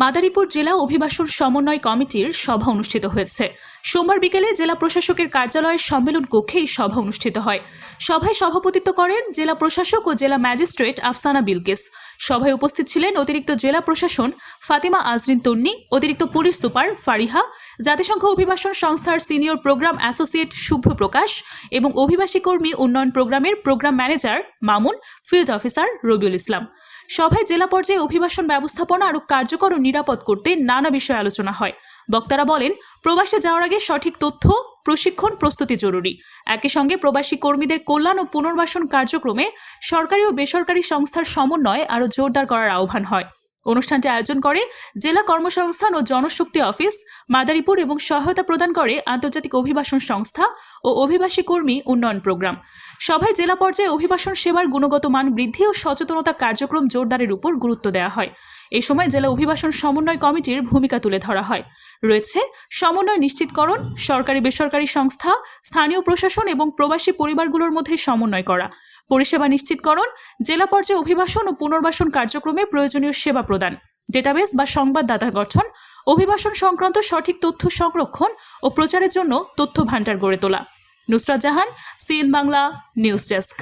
মাদারীপুর জেলা অভিবাসন সমন্বয় কমিটির সভা অনুষ্ঠিত হয়েছে। সোমবার বিকেলে জেলা প্রশাসকের কার্যালয়ের সম্মেলন কক্ষে এই সভা অনুষ্ঠিত হয়। সভায় সভাপতিত্ব করেন জেলা প্রশাসক ও জেলা ম্যাজিস্ট্রেট আফসানা বিলকেস। সভায় উপস্থিত ছিলেন অতিরিক্ত জেলা প্রশাসন ফাতিমা আজরিন তন্নি, অতিরিক্ত পুলিশ সুপার ফারিহা, জাতিসংঘ অভিবাসন সংস্থার senior program associate Shubhra Prakash এবং অভিবাসী কর্মী উন্নয়ন প্রোগ্রামের program manager Mamun, field officer Rabiul Islam. সভায় জেলা পর্যায়ে অভিবাসন ব্যবস্থাপনা আরও কার্যকর ও নিরাপদ করতে নানা বিষয়ে আলোচনা হয়। বক্তারা বলেন, প্রবাসে যাওয়ার আগে সঠিক তথ্য, প্রশিক্ষণ প্রস্তুতি জরুরি। একই সঙ্গে প্রবাসী কর্মীদের কল্যাণ ও পুনর্বাসন কার্যক্রমে সরকারি ও বেসরকারি সংস্থার সমন্বয় আরও জোরদার করার আহ্বান হয়। অনুষ্ঠানটি আয়োজন করে জেলা কর্মসংস্থান ও জনশক্তি অফিস, মাদারীপুর এবং সহায়তা প্রদান করে আন্তর্জাতিক অভিবাসন সংস্থা ও অভিবাসী কর্মী উন্নয়ন প্রোগ্রাম। সভায় জেলা পর্যায়ে অভিবাসন সেবার গুণগত মান বৃদ্ধি ও সচেতনতা কার্যক্রম জোরদারের উপর গুরুত্ব দেওয়া হয়। এ সময় জেলা অভিবাসন সমন্বয় কমিটির ভূমিকা তুলে ধরা হয়। রয়েছে সমন্বয় নিশ্চিতকরণ সরকারি বেসরকারি সংস্থা, স্থানীয় প্রশাসন এবং প্রবাসী পরিবারগুলোর মধ্যে সমন্বয় করা। পরিষেবা নিশ্চিতকরণ, জেলা পর্যায়ে অভিবাসন ও পুনর্বাসন কার্যক্রমে প্রয়োজনীয় সেবা প্রদান ডেটাবেস বা সংবাদদাতা গঠন, অভিবাসন সংক্রান্ত সঠিক তথ্য সংরক্ষণ ও প্রচারের জন্য তথ্য ভাণ্ডার গড়ে তোলা। Nusrat Jahan, CN Bangla, news desk.